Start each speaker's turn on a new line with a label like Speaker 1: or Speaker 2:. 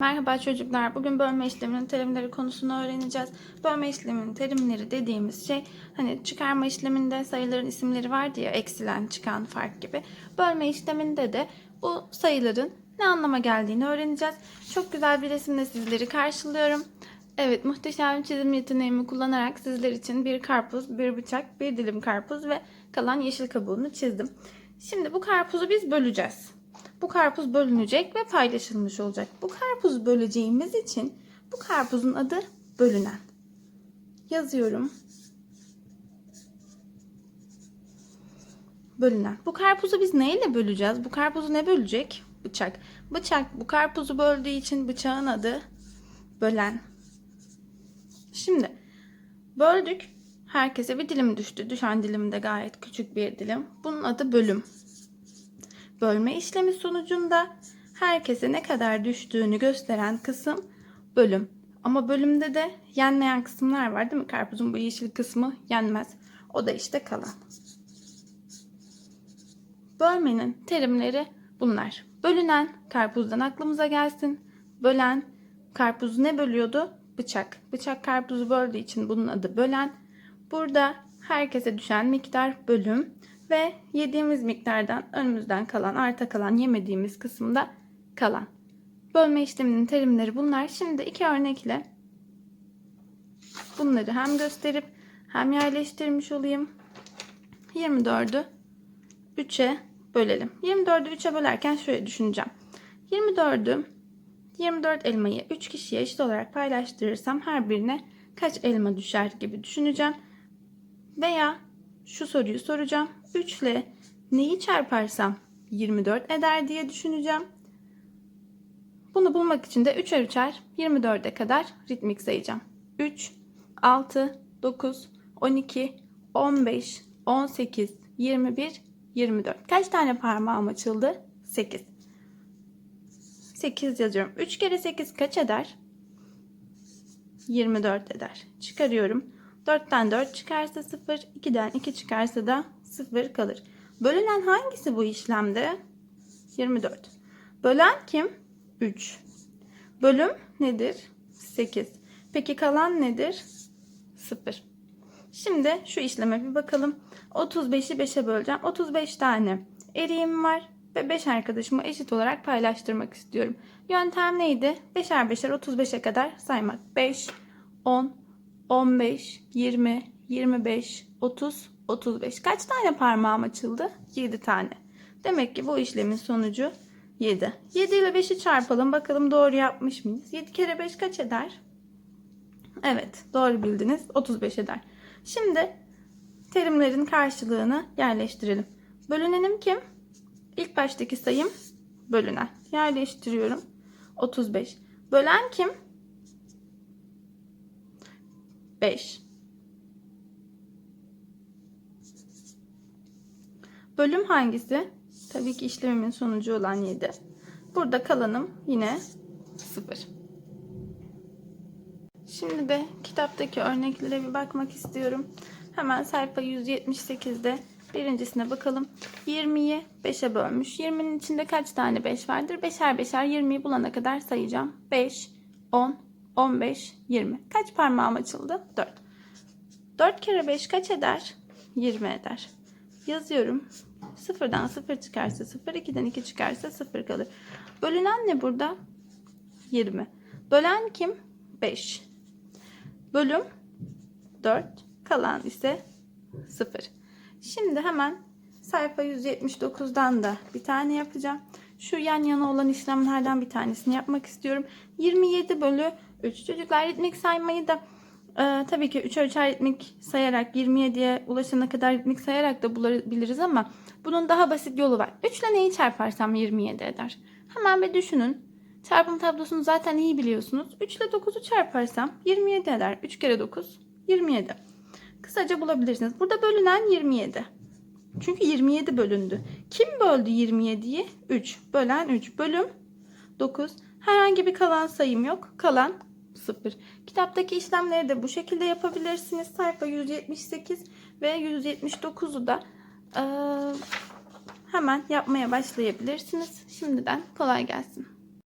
Speaker 1: Merhaba çocuklar. Bugün bölme işleminin terimleri konusunu öğreneceğiz. Bölme işleminin terimleri dediğimiz şey hani çıkarma işleminde sayıların isimleri vardı ya eksilen, çıkan, fark gibi. Bölme işleminde de bu sayıların ne anlama geldiğini öğreneceğiz. Çok güzel bir resimle sizleri karşılıyorum. Evet, muhteşem çizim yeteneğimi kullanarak sizler için bir karpuz, bir bıçak, bir dilim karpuz ve kalan yeşil kabuğunu çizdim. Şimdi bu karpuzu biz böleceğiz. Bu karpuz bölünecek ve paylaşılmış olacak. Bu karpuzu böleceğimiz için bu karpuzun adı bölünen. Yazıyorum. Bölünen. Bu karpuzu biz neyle böleceğiz? Bu karpuzu ne bölecek? Bıçak. Bıçak bu karpuzu böldüğü için bıçağın adı bölen. Şimdi böldük. Herkese bir dilim düştü. Düşen dilim de gayet küçük bir dilim. Bunun adı bölüm. Bölme işlemi sonucunda herkese ne kadar düştüğünü gösteren kısım bölüm. Ama bölümde de yenmeyen kısımlar var değil mi? Karpuzun bu yeşil kısmı yenmez. O da işte kalan. Bölmenin terimleri bunlar. Bölünen karpuzdan aklımıza gelsin. Bölen karpuzu ne bölüyordu? Bıçak. Bıçak karpuzu böldüğü için bunun adı bölen. Burada herkese düşen miktar bölüm ve yediğimiz miktardan önümüzden kalan, arta kalan yemediğimiz kısımda kalan. Bölme işleminin terimleri bunlar. Şimdi iki örnekle bunları hem gösterip hem yerleştirmiş olayım. 24'ü 3'e bölelim. 24'ü 3'e bölerken şöyle düşüneceğim. 24'ü 24 elmayı 3 kişiye eşit olarak paylaştırırsam her birine kaç elma düşer gibi düşüneceğim. Veya şu soruyu soracağım. 3 ile neyi çarparsam 24 eder diye düşüneceğim. Bunu bulmak için de 3'er 3'er 24'e kadar ritmik sayacağım. 3, 6, 9, 12, 15, 18, 21, 24. Kaç tane parmağım açıldı? 8. 8 yazıyorum. 3 kere 8 kaç eder? 24 eder. Çıkarıyorum. 4'ten 4 çıkarsa 0, 2'den 2 çıkarsa da 0 kalır. Bölünen hangisi bu işlemde? 24. Bölen kim? 3. Bölüm nedir? 8. Peki kalan nedir? 0. Şimdi şu işleme bir bakalım. 35'i 5'e böleceğim. 35 tane eriğim var ve 5 arkadaşıma eşit olarak paylaştırmak istiyorum. Yöntem neydi? 5'er 5'er 35'e kadar saymak. 5, 10, 15, 20, 25, 30, 35. Kaç tane parmağım açıldı? 7 tane. Demek ki bu işlemin sonucu 7. 7 ile 5'i çarpalım. Bakalım doğru yapmış mıyız? 7 kere 5 kaç eder? Evet doğru bildiniz. 35 eder. Şimdi terimlerin karşılığını yerleştirelim. Bölünenim kim? İlk baştaki sayım bölünen. Yerleştiriyorum. 35. Bölen kim? 5. Bölüm hangisi? Tabii ki işlemimin sonucu olan 7. Burada kalanım yine 0. Şimdi de kitaptaki örneklere bir bakmak istiyorum. Hemen sayfa 178'de birincisine bakalım. 20'yi 5'e bölmüş. 20'nin içinde kaç tane 5 vardır? 5'er 5'er 20'yi bulana kadar sayacağım. 5, 10, 15, 20. Kaç parmağım açıldı? 4. 4 kere 5 kaç eder? 20 eder. Yazıyorum. Sıfırdan 0 çıkarsa 0, 2'den 2 çıkarsa 0 kalır. Bölünen ne burada? 20. Bölen kim? 5. Bölüm 4. Kalan ise 0. Şimdi hemen sayfa 179'dan da bir tane yapacağım. Şu yan yana olan işlemlerden bir tanesini yapmak istiyorum. 27 bölü 3. Çocuklar ritmik saymayı da e, tabii ki 3 ölçer ritmik sayarak 27'ye ulaşana kadar ritmik sayarak da bulabiliriz ama bunun daha basit yolu var. 3 ile neyi çarparsam 27 eder. Hemen bir düşünün. Çarpım tablosunu zaten iyi biliyorsunuz. 3 ile 9'u çarparsam 27 eder. 3 kere 9 27. Kısaca bulabilirsiniz. Burada bölünen 27. Çünkü 27 bölündü. Kim böldü 27'yi? 3. Bölen 3. Bölüm 9. Herhangi bir kalan sayım yok. Kalan 0. Kitaptaki işlemleri de bu şekilde yapabilirsiniz. Sayfa 178 ve 179'u da e, hemen yapmaya başlayabilirsiniz. Şimdiden kolay gelsin.